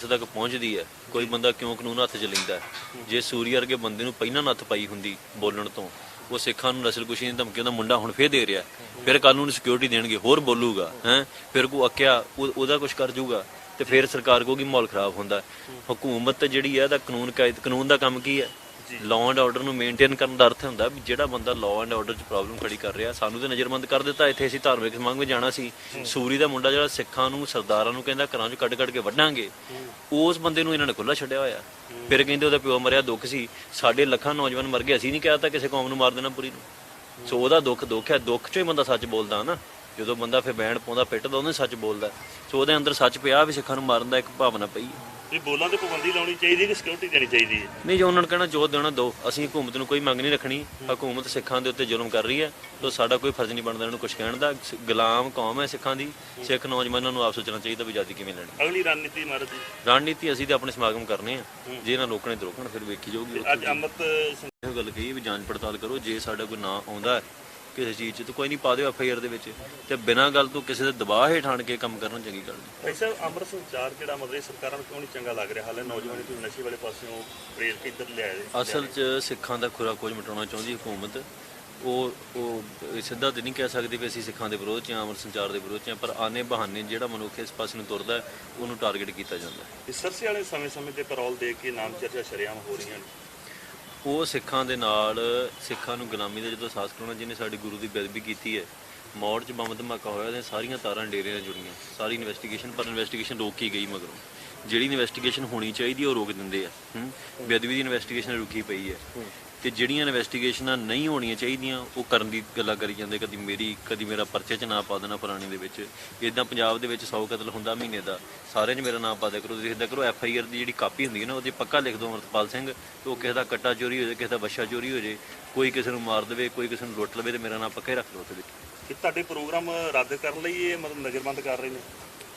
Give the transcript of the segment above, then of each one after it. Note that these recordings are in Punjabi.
ਇੱਥੇ ਤੱਕ ਪਹੁੰਚਦੀ ਹੈ ਕੋਈ ਬੰਦਾ ਕਿਉਂ ਕਾਨੂੰਨ ਹੱਥ 'ਚ ਲੈਂਦਾ ਹੈ? ਜੇ ਸੂਰੀ ਵਰਗੇ ਬੰਦੇ ਨੂੰ ਪਹਿਲਾਂ ਨੱਥ ਪਾਈ ਹੁੰਦੀ ਬੋਲਣ ਤੋਂ, ਉਹ ਸਿੱਖਾਂ ਨੂੰ ਨਸਲਕੁਸ਼ੀ ਦੀ ਧਮਕੀਆਂ ਦਾ ਮੁੰਡਾ ਹੁਣ ਫੇਰ ਦੇ ਰਿਹਾ ਫਿਰ ਕਾਨੂੰਨ ਨੂੰ ਸਿਕਿਉਰਿਟੀ ਦੇਣਗੇ, ਹੋਰ ਬੋਲੂਗਾ, ਹੈ ਫਿਰ ਕੋ ਅੱਕਿਆ ਉਹ- ਉਹਦਾ ਕੁਝ ਕਰ ਜੂਗਾ ਤੇ ਫਿਰ ਸਰਕਾਰ ਕਹੂਗੀ ਮਾਹੌਲ ਖਰਾਬ ਹੁੰਦਾ ਹੈ। ਹਕੂਮਤ ਜਿਹੜੀ ਹੈ, ਇਹਦਾ ਕਾਨੂੰਨ ਕਾਇਦ ਕਾਨੂੰਨ ਦਾ ਕੰਮ ਕੀ ਹੈ ਲਾਅ ਐਂਡ ਆਰਡਰ ਨੂੰ ਮੇਨਟੇਨ ਕਰਨ ਦਾ ਅਰਥ ਹੁੰਦਾ ਵੀ ਜਿਹੜਾ ਬੰਦਾ ਲਾਅ ਐਂਡ ਆਰਡਰ 'ਚ ਪ੍ਰੋਬਲਮ ਖੜੀ ਕਰ ਰਿਹਾ ਸਾਨੂੰ ਤੇ ਨਜ਼ਰਬੰਦ ਕਰ ਦਿੱਤਾ। ਇੱਥੇ ਅਸੀਂ ਧਾਰਮਿਕ ਸਮਾਗਮ ਵਿੱਚ ਜਾਣਾ ਸੀ। ਸੂਰੀ ਦਾ ਮੁੰਡਾ ਜਿਹੜਾ ਸਿੱਖਾਂ ਨੂੰ ਸਰਦਾਰਾਂ ਨੂੰ ਕਹਿੰਦਾ ਘਰਾਂ 'ਚ ਕੱਢ ਕੱਢ ਕੇ ਵੱਢਾਂਗੇ। ਉਸ ਬੰਦੇ ਨੂੰ ਇਹਨਾਂ ਨੇ ਖੁੱਲਾ ਛੱਡਿਆ ਹੋਇਆ। ਫਿਰ ਕਹਿੰਦੇ ਉਹਦਾ ਪਿਓ ਮਰਿਆ ਦੁੱਖ ਸੀ। ਸਾਡੇ ਲੱਖਾਂ ਨੌਜਵਾਨ ਮਰ ਗਏ ਅਸੀਂ ਨਹੀਂ ਕਹਿਤਾ ਕਿਸੇ ਕੌਮ ਨੂੰ ਮਾਰ ਦੇਣਾ ਪੂਰੀ ਨੂੰ। ਸੋ ਉਹਦਾ ਦੁੱਖ ਦੁੱਖ ਹੈ। ਦੁੱਖ 'ਚੋਂ ਹੀ ਬੰਦਾ ਸੱਚ ਬੋਲਦਾ ਨਾ। ਜਦੋਂ ਬੰਦਾ ਫਿਰ ਬੈਣ ਪਾਉਂਦਾ ਪਿੱਟਦਾ ਉਹਨੇ ਸੱਚ ਬੋਲਦਾ। ਸੋ ਉਹਦੇ ਅੰਦਰ ਸੱਚ ਪਿਆ ਵੀ ਸਿੱਖਾਂ ਨੂੰ ਮਾਰਨ ਦਾ ਇੱਕ ਭਾਵਨਾ ਪਈ ਹੈ। ਇਹ ਬੋਲਾਂ ਤੇ ਪਾਬੰਦੀ ਲਾਉਣੀ ਚਾਹੀਦੀ ਹੈ ਕਿ ਸਿਕਿਉਰਿਟੀ ਦੇਣੀ ਚਾਹੀਦੀ ਹੈ? ਨਹੀਂ ਜੋ ਉਹਨਾਂ ਨੂੰ ਕਹਿਣਾ ਜੋ ਦੇਣਾ ਦੋ। ਅਸੀਂ ਹਕੂਮਤ ਨੂੰ ਕੋਈ ਮੰਗ ਨਹੀਂ ਰੱਖਣੀ। ਹਕੂਮਤ ਸਿੱਖਾਂ ਦੇ ਉੱਤੇ ਜ਼ੁਲਮ ਕਰ ਰਹੀ ਹੈ। ਤੋ ਸਾਡਾ ਕੋਈ ਫਰਜ਼ ਨਹੀਂ ਬਣਦਾ ਇਹਨਾਂ ਨੂੰ ਕੁਝ ਕਹਿਣ ਦਾ। ਗੁਲਾਮ ਕੌਮ ਹੈ ਸਿੱਖਾਂ ਦੀ। ਸਿੱਖ ਨੌਜਵਾਨਾਂ ਨੂੰ ਆਪ ਸੋਚਣਾ ਚਾਹੀਦਾ ਵੀ ਆਜ਼ਾਦੀ ਕਿਵੇਂ ਲੈਣੀ। ਅਗਲੀ ਰਣਨੀਤੀ ਮਹਾਰਾਜ ਜੀ? ਰਣਨੀਤੀ ਅਸੀਂ ਤੇ ਆਪਣੇ ਸਮਾਗਮ ਕਰਨੇ ਆ। ਜੇ ਇਹਨਾਂ ਲੋਕਾਂ ਨੇ ਰੋਕਣ ਫਿਰ ਵੇਖੀ ਜਾਊਗੀ ਅੱਜ ਅੰਮ੍ਰਿਤ ਸਿੰਘ ਗੱਲ ਕਹੀ ਵੀ ਜਾਂਚ ਪੜਤਾਲ ਕਰੋ। ਜੇ ਸਾਡਾ ਕੋਈ ਨਾਂ ਆਉਂਦਾ ਕਿਸੇ ਚੀਜ਼ 'ਚ ਤਾਂ ਕੋਈ ਨਹੀਂ ਪਾ ਦਿਓ ਐਫ ਆਈ ਆਰ ਦੇ ਵਿੱਚ। ਤੇ ਬਿਨਾਂ ਗੱਲ ਤੋਂ ਕਿਸੇ ਦੇ ਦਬਾਅ ਹੇਠ ਆਣ ਕੇ ਕੰਮ ਕਰਨਾ ਚੰਗੀ ਗੱਲ ਨਹੀਂ। ਭਾਈ ਸਾਹਿਬ ਅੰਮ੍ਰਿਤ ਸੰਚਾਰ ਜਿਹੜਾ ਮਤਲਬ ਸਰਕਾਰਾਂ ਨੂੰ ਕਿਉਂ ਨਹੀਂ ਚੰਗਾ ਲੱਗ ਰਿਹਾ? ਹਾਲੇ ਨੌਜਵਾਨੀ ਤੁਸੀਂ ਨਸ਼ੇ ਵਾਲੇ ਪਾਸਿਓਂ ਪ੍ਰੇਰ ਕੇ ਇੱਧਰ ਲਿਆਏ ਜੇ। ਅਸਲ 'ਚ ਸਿੱਖਾਂ ਦਾ ਖੁਰਾ ਕੁਝ ਮਿਟਾਉਣਾ ਚਾਹੁੰਦੀ ਹਕੂਮਤ। ਉਹ ਉਹ ਸਿੱਧਾ ਤੇ ਨਹੀਂ ਕਹਿ ਸਕਦੇ ਵੀ ਅਸੀਂ ਸਿੱਖਾਂ ਦੇ ਵਿਰੋਧ 'ਚ ਹਾਂ ਅਮਰ ਸੰਚਾਰ ਦੇ ਵਿਰੋਧ 'ਚ ਹਾਂ ਪਰ ਆਨੇ ਬਹਾਨੇ ਜਿਹੜਾ ਮਨੁੱਖ ਇਸ ਪਾਸੇ ਨੂੰ ਤੁਰਦਾ ਹੈ, ਉਹਨੂੰ ਟਾਰਗੇਟ ਕੀਤਾ ਜਾਂਦਾ ਹੈ। ਸਰਸੇ ਵਾਲੇ ਸਮੇਂ-ਸਮੇਂ ਤੇ ਪੈਰੋਲ ਦੇ ਕੇ ਨਾਮ ਚਰਚਾ ਸ਼ਰੇਆਮ ਹੋ ਰਹੀਆਂ ਨੇ। ਉਹ ਸਿੱਖਾਂ ਦੇ ਨਾਲ, ਸਿੱਖਾਂ ਨੂੰ ਗੁਲਾਮੀ ਦਾ ਜਦੋਂ ਅਹਿਸਾਸ ਕਰਾਉਣਾ, ਜਿਹਨੇ ਸਾਡੇ ਗੁਰੂ ਦੀ ਬੇਅਦਬੀ ਕੀਤੀ ਹੈ, ਮੌੜ 'ਚ ਬੰਬ ਧਮਾਕਾ ਹੋਇਆ ਤੇ ਸਾਰੀਆਂ ਤਾਰਾਂ ਡੇਰੇ ਨਾਲ ਜੁੜੀਆਂ, ਸਾਰੀ ਇਨਵੈਸਟੀਗੇਸ਼ਨ ਪਰ ਇਨਵੈਸਟੀਗੇਸ਼ਨ ਰੋਕੀ ਗਈ ਮਗਰੋਂ। ਜਿਹੜੀ ਇਨਵੈਸਟੀਗੇਸ਼ਨ ਹੋਣੀ ਚਾਹੀਦੀ ਹੈ, ਉਹ ਰੋਕ ਦਿੰਦੇ ਆ ਬੇਅਦਬੀ ਦੀ ਇਨਵੈਸਟੀਗੇਸ਼ਨ ਰੁਕੀ ਪਈ ਹੈ। ਤੇ ਜਿਹੜੀਆਂ ਇਨਵੈਸਟੀਗੇਸ਼ਨਾਂ ਨਹੀਂ ਹੋਣੀਆਂ ਚਾਹੀਦੀਆਂ, ਉਹ ਕਰਨ ਦੀ ਗੱਲਾਂ ਕਰੀ ਜਾਂਦੇ। ਕਦੀ ਮੇਰੀ, ਕਦੀ ਮੇਰਾ ਪਰਚੇ 'ਚ ਨਾਂ ਪਾ ਦੇਣਾ ਪੁਰਾਣੇ ਦੇ ਵਿੱਚ। ਇਦਾਂ ਪੰਜਾਬ ਦੇ ਵਿੱਚ 100 ਕਤਲ ਹੁੰਦਾ ਮਹੀਨੇ ਦਾ। ਸਾਰਿਆਂ 'ਚ ਮੇਰਾ ਨਾਂ ਪਾ ਦਿਆ ਕਰੋ। ਤੁਸੀਂ ਇਦਾਂ ਕਰੋ, ਐਫ ਆਈ ਆਰ ਦੀ ਜਿਹੜੀ ਕਾਪੀ ਹੁੰਦੀ ਹੈ ਨਾ, ਉਹਦੇ ਪੱਕਾ ਲਿਖ ਦਿਓ ਅਮਰਤਪਾਲ ਸਿੰਘ। ਤੇ ਉਹ ਕਿਸੇ ਦਾ ਕੱਟਾ ਚੋਰੀ ਹੋ ਜਾਏ, ਕਿਸੇ ਦਾ ਬੱਚਾ ਚੋਰੀ ਹੋ ਜਾਏ, ਕੋਈ ਕਿਸੇ ਨੂੰ ਮਾਰ ਦੇਵੇ, ਕੋਈ ਕਿਸੇ ਨੂੰ ਲੁੱਟ ਲਵੇ ਤੇ ਮੇਰਾ ਨਾਂ ਪੱਕਾ ਹੀ ਰੱਖ ਲਓ ਉਹਦੇ ਵਿੱਚ। ਕਿ ਤੁਹਾਡੇ ਪ੍ਰੋਗਰਾਮ ਰੱਦ ਕਰਨ ਲਈ ਇਹ ਮਤਲਬ ਨਜ਼ਰਬੰਦ ਕਰ ਰਹੇ ਨੇ?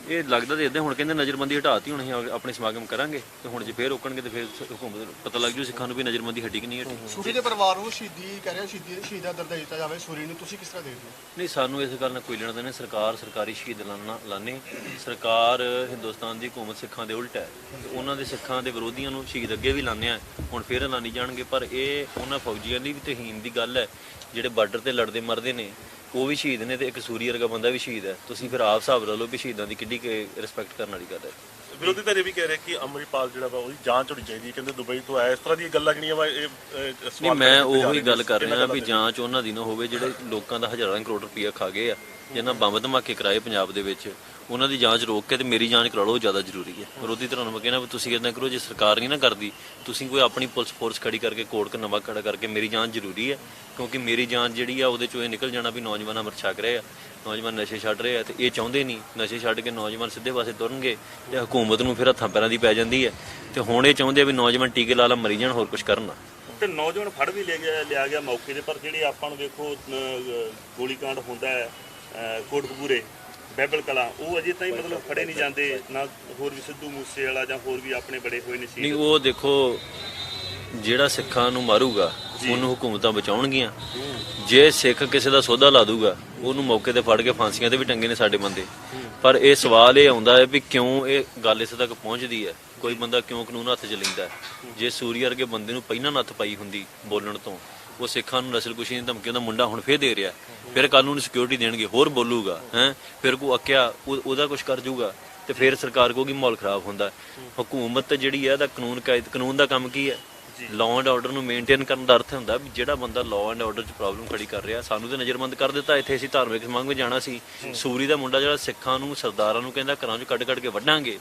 ਇਹ ਲੱਗਦਾ ਤੇ ਇਦਾਂ ਹੁਣ ਕਹਿੰਦੇ ਨਜ਼ਰਬੰਦੀ ਹਟਾਤੀ ਹੁਣ ਅਸੀਂ ਆਪਣੇ ਸਮਾਗਮ ਕਰਾਂਗੇ ਤੇ ਹੁਣ ਜੇ ਫੇਰ ਰੋਕਣਗੇ ਤੇ ਫੇਰ ਹਕੂਮਤ ਪਤਾ ਲੱਗ ਜੂ ਸਿੱਖਾਂ ਨੂੰ ਵੀ ਨਜ਼ਰਬੰਦੀ ਹਟੀ ਕਿ ਨਹੀਂ ਹਟੀ। ਸੂਰੀ ਦੇ ਪਰਿਵਾਰ ਨੂੰ ਸ਼ਹੀਦੀ ਕਹਿ ਰਿਹਾ ਸ਼ਹੀਦੀ ਸ਼ਹੀਦਾ ਦਰਜਾ ਦਿੱਤਾ ਜਾਵੇ। ਸੂਰੀ ਨੂੰ ਤੁਸੀਂ ਕਿਸ ਤਰ੍ਹਾਂ ਦੇਖਦੇ ਹੋ? ਨਹੀਂ ਸਾਨੂੰ ਇਸ ਗੱਲ ਨਾਲ ਕੋਈ ਲੈਣਾ ਦੇਣਾ ਨਹੀਂ। ਸਰਕਾਰ ਸਰਕਾਰੀ ਸ਼ਹੀਦ ਲਾਣਾ ਲਾਣੇ ਸਰਕਾਰ ਹਿੰਦੁਸਤਾਨ ਦੀ ਹਕੂਮਤ ਸਿੱਖਾਂ ਦੇ ਉਲਟ ਹੈ। ਉਹਨਾਂ ਦੇ ਸਿੱਖਾਂ ਦੇ ਵਿਰੋਧੀਆਂ ਨੂੰ ਸ਼ਹੀਦ ਅੱਗੇ ਵੀ ਲਾਣੇ ਆ। ਹੁਣ ਫੇਰ ਲਾਣੀ ਜਾਣਗੇ ਪਰ ਇਹ ਉਹਨਾਂ ਫੌਜੀਆਂ ਦੀ ਵੀ ਤਹੀਨ ਦੀ ਗੱਲ ਹੈ। ਜਿਹੜੇ ਬਾਰਡਰ ਤੇ ਲੜਦੇ ਮਰਦੇ ਨੇ ਉਹ ਵੀ ਸ਼ਹੀਦ ਨੇ ਤੇ ਇੱਕ ਸੂਰੀ ਵਰਗਾ ਬੰਦਾ ਵੀ ਸ਼ਹੀਦ ਹੈ। ਤੁਸੀਂ ਫਿਰ ਆਪ ਹਿਸਾਬ ਲਾ ਲਓ ਵੀ ਸ਼ਹੀਦਾਂ ਦੀ ਕਿੱਡੀ ਰਿਸਪੈਕਟ ਕਰਨ ਵਾਲੀ ਗੱਲ ਹੈ। ਵਿਰੋਧੀ ਧਿਰ ਵੀ ਕਹਿ ਰਿਹਾ ਕਿ ਅਮਰੀਪਾਲ ਜਿਹੜਾ ਵਾ ਉਹਦੀ ਜਾਂਚ ਹੋਣੀ ਚਾਹੀਦੀ ਹੈ। ਕਹਿੰਦੇ ਦੁਬਈ ਤੋਂ ਆਇਆ। ਇਸ ਤਰ੍ਹਾਂ ਦੀਆਂ ਗੱਲਾਂ ਜਿਹੜੀਆਂ ਵਾ ਇਹ ਨਹੀਂ ਮੈਂ ਉਹੀ ਗੱਲ। ਕਰ ਰਿਹਾ ਵੀ ਜਾਂਚ ਉਹਨਾਂ ਦੀ ਨਾ ਹੋਵੇ ਜਿਹੜੇ ਲੋਕਾਂ ਦਾ ਹਜ਼ਾਰਾਂ ਕਰੋੜ ਰੁਪਈਆ ਖਾ ਗਏ ਆ। ਜਿਨ੍ਹਾਂ ਬੰਬ ਧਮਾਕੇ ਕਰਾਏ ਪੰਜਾਬ ਦੇ ਵਿੱਚ। ਉਹਨਾਂ ਦੀ ਜਾਂਚ ਰੋਕ ਕੇ ਤੇ ਮੇਰੀ ਜਾਂਚ ਕਰਾ ਲਓ ਜ਼ਿਆਦਾ ਜ਼ਰੂਰੀ ਹੈ। ਵਿਰੋਧੀ ਧਿਰਾਂ ਨੂੰ ਮੈਂ ਕਹਿਣਾ ਵੀ ਤੁਸੀਂ ਇਦਾਂ ਕਰੋ ਜੇ ਸਰਕਾਰ ਨਹੀਂ ਨਾ ਕਰਦੀ ਤੁਸੀਂ ਕੋਈ ਆਪਣੀ ਪੁਲਿਸ ਫੋਰਸ ਖੜੀ ਕਰਕੇ ਕੋਰਟ ਕ ਨਵਾਂ ਖੜਾ ਕਰਕੇ ਮੇਰੀ ਜਾਂਚ ਜ਼ਰੂਰੀ ਹੈ ਕਿਉਂਕਿ ਮੇਰੀ ਜਾਂਚ ਜਿਹੜੀ ਆ ਉਹਦੇ ਚੋਂ ਇਹ ਨਿਕਲ ਜਾਣਾ ਵੀ ਨੌਜਵਾਨ ਅਮਰ ਛਕ ਰਹੇ ਆ ਨੌਜਵਾਨ ਨਸ਼ੇ ਛੱਡ ਰਹੇ ਆ ਤੇ ਇਹ ਚਾਹੁੰਦੇ ਨਹੀਂ ਨਸ਼ੇ ਛੱਡ ਕੇ ਨੌਜਵਾਨ ਸਿੱਧੇ ਪਾਸੇ ਤੁਰਨਗੇ ਤੇ ਹਕੂਮਤ ਨੂੰ ਫਿਰ ਹੱਥਾਂ ਪੈਰਾਂ ਦੀ ਪੈ ਜਾਂਦੀ ਹੈ। ਤੇ ਹੁਣ ਇਹ ਚਾਹੁੰਦੇ ਆ ਵੀ ਨੌਜਵਾਨ ਟੀਕੇ ਲਾ ਲਾ ਮਰੀ ਜਾਣ ਹੋਰ ਕੁਝ ਕਰਨ ਨਾ। ਤੇ ਨੌਜਵਾਨ ਫੜ ਵੀ ਲਿਆ ਗਿਆ ਲਿਆ ਗਿਆ ਮੌਕੇ ਦੇ ਪਰ ਜਿਹੜੇ ਆਪਾਂ ਨੂੰ ਵੇਖੋ ਅਹ, ਗੋਲੀकांड ਹੁੰਦਾ ਹੈ ਕੋਟਕਪੂਰੇ ਬੈਬਲ ਕਲਾ ਉਹ ਅਜੇ ਤਾਈਂ ਮਤਲਬ ਫੜੇ ਨਹੀਂ ਜਾਂਦੇ ਨਾ ਹੋਰ ਵੀ ਸਿੱਧੂ ਮੂਸੇ ਵਾਲਾ ਜਾਂ ਹੋਰ ਵੀ ਆਪਣੇ ਬੜੇ ਹੋਏ ਨੇ ਸੀ ਨਹੀਂ ਉਹ ਦੇਖੋ ਜਿਹੜਾ ਸਿੱਖਾਂ ਨੂੰ ਮਾਰੂਗਾ ਉਹਨੂੰ ਹਕੂਮਤਾਂ ਬਚਾਉਣਗੀਆਂ। ਜੇ ਸਿੱਖ ਕਿਸੇ ਦਾ ਸੌਦਾ ਲਾ ਦੂਗਾ ਉਹਨੂੰ ਮੌਕੇ ਤੇ ਫੜ ਕੇ ਫਾਂਸੀਆਂ ਤੇ ਵੀ ਟੰਗੇ ਨੇ ਸਾਡੇ ਬੰਦੇ। ਪਰ ਇਹ ਸਵਾਲ ਇਹ ਆਉਂਦਾ ਹੈ ਵੀ ਕਿਉਂ ਇਹ ਗੱਲ ਇਸ ਤੱਕ ਪਹੁੰਚਦੀ ਹੈ? ਕੋਈ ਬੰਦਾ ਕਿਉਂ ਕਾਨੂੰਨ ਹੱਥ 'ਚ ਲੈਂਦਾ ਹੈ? ਜੇ ਸੂਰੀ ਵਰਗੇ ਬੰਦੇ ਨੂੰ ਪਹਿਲਾਂ ਨੱਥ ਪਾਈ ਹੁੰਦੀ ਬੋਲਣ ਤੋਂ ਉਹ ਸਿੱਖਾਂ ਨੂੰ ਨਸਲਕੁਸ਼ੀ ਦੀ ਧਮਕੀ ਦਾ ਮੁੰਡਾ ਹੁਣ ਫੇਰ ਦੇ ਰਿਹਾ। ਫਿਰ ਕਾਨੂੰਨ ਸਿਕਿਉਰਿਟੀ ਦੇਣਗੇ ਹੋਰ ਬੋਲੂਗਾ ਹੈ? ਫਿਰ ਕੋ ਅੱਕਿਆ ਉਹ- ਉਹਦਾ ਕੁਝ ਕਰ ਜੂਗਾ ਤੇ ਫਿਰ ਸਰਕਾਰ ਕਹੂਗੀ ਮਾਹੌਲ ਖਰਾਬ ਹੁੰਦਾ। ਹਕੂਮਤ ਜਿਹੜੀ ਹੈ ਇਹਦਾ ਕਾਨੂੰਨ ਕਾਇਦ ਕਾਨੂੰਨ ਦਾ ਕੰਮ ਕੀ ਹੈ ਲਾਅ ਐਂਡ ਆਰਡਰ ਨੂੰ ਮੇਨਟੇਨ ਕਰਨ ਦਾ ਅਰਥ ਹੁੰਦਾ ਵੀ ਜਿਹੜਾ ਬੰਦਾ ਲਾਅ ਐਂਡ ਆਰਡਰ 'ਚ ਪ੍ਰੋਬਲਮ ਖੜੀ ਕਰ ਰਿਹਾ ਸਾਨੂੰ ਤੇ ਨਜ਼ਰਬੰਦ ਕਰ ਦਿੱਤਾ। ਇੱਥੇ ਅਸੀਂ ਧਾਰਮਿਕ ਸਮਾਗਮ ਵਿੱਚ ਜਾਣਾ ਸੀ। ਸੂਰੀ ਦਾ ਮੁੰਡਾ ਜਿਹੜਾ ਸਿੱਖਾਂ ਨੂੰ ਸਰਦਾਰਾਂ ਨੂੰ ਕਹਿੰਦਾ ਘਰਾਂ 'ਚ ਕੱਢ ਕੱਢ ਕੇ ਵੱਢਾਂਗੇ।